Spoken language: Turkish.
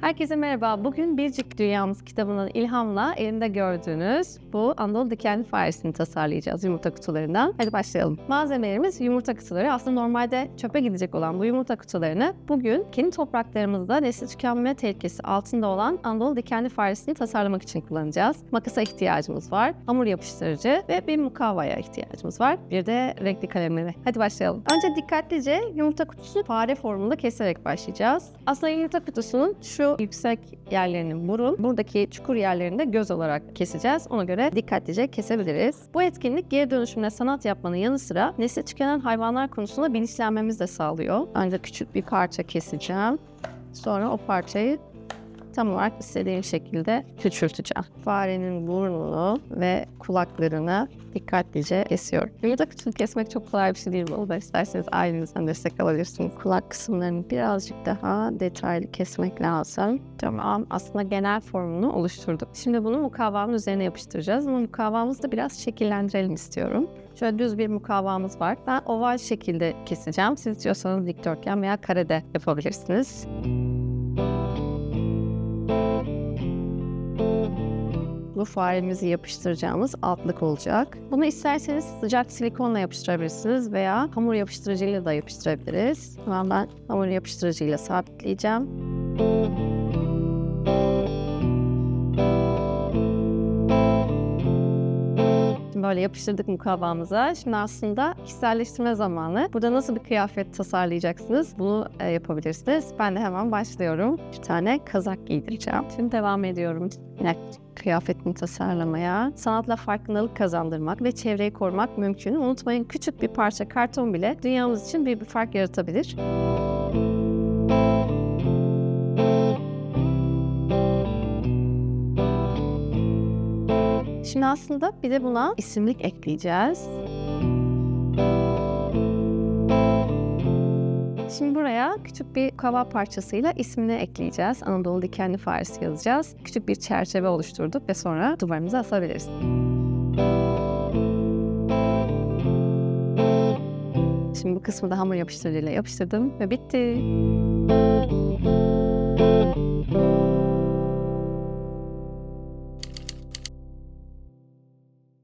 Herkese merhaba. Bugün Biricik Dünyamız kitabının ilhamla elinde gördüğünüz bu Anadolu dikenli faresini tasarlayacağız yumurta kutularından. Hadi başlayalım. Malzemelerimiz yumurta kutuları. Aslında normalde çöpe gidecek olan bu yumurta kutularını bugün kendi topraklarımızda nesli tükenme tehlikesi altında olan Anadolu dikenli faresini tasarlamak için kullanacağız. Makasa ihtiyacımız var, hamur yapıştırıcı ve bir mukavvaya ihtiyacımız var. Bir de renkli kalemleri. Hadi başlayalım. Önce dikkatlice yumurta kutusunu fare formunda keserek başlayacağız. Aslında yumurta kutusunun şu yüksek yerlerini burun, buradaki çukur yerlerini de göz olarak keseceğiz. Ona göre dikkatlice kesebiliriz. Bu etkinlik geri dönüşümle sanat yapmanın yanı sıra nesli tükenen hayvanlar konusunda bilinçlenmemizi de sağlıyor. Önce küçük bir parça keseceğim. Sonra o parçayı tam olarak istediğim şekilde küçülteceğim. Farenin burnunu ve kulaklarını dikkatlice kesiyorum. Yumurta kutusunu kesmek çok kolay bir şey değil. Bunu da isterseniz ailenizden destek alabilirsiniz. Kulak kısımlarını birazcık daha detaylı kesmek lazım. Tamam. Aslında genel formunu oluşturduk. Şimdi bunu mukavvanın üzerine yapıştıracağız. Ama mukavvamızı da biraz şekillendirelim istiyorum. Şöyle düz bir mukavvamız var. Ben oval şekilde keseceğim. Siz istiyorsanız dikdörtgen veya karede yapabilirsiniz. Bu faremizi yapıştıracağımız altlık olacak. Bunu isterseniz sıcak silikonla yapıştırabilirsiniz veya hamur yapıştırıcıyla da yapıştırabiliriz. Hemen ben hamur yapıştırıcıyla sabitleyeceğim. Şimdi böyle yapıştırdık mukavvamıza. Şimdi aslında kişiselleştirme zamanı. Burada nasıl bir kıyafet tasarlayacaksınız? Bunu e, yapabilirsiniz. Ben de hemen başlıyorum. Bir tane kazak giydireceğim. Şimdi devam ediyorum. Yine kıyafetini tasarlamaya. Sanatla farkındalık kazandırmak ve çevreyi korumak mümkün. Unutmayın küçük bir parça karton bile dünyamız için bir, bir fark yaratabilir. Şimdi aslında bir de buna isimlik ekleyeceğiz. Şimdi buraya küçük bir kava parçasıyla ismini ekleyeceğiz. Anadolu dikenli faresi yazacağız. Küçük bir çerçeve oluşturduk ve sonra duvarımıza asabiliriz. Şimdi bu kısmı da hamur yapıştırıcıyla yapıştırdım ve bitti.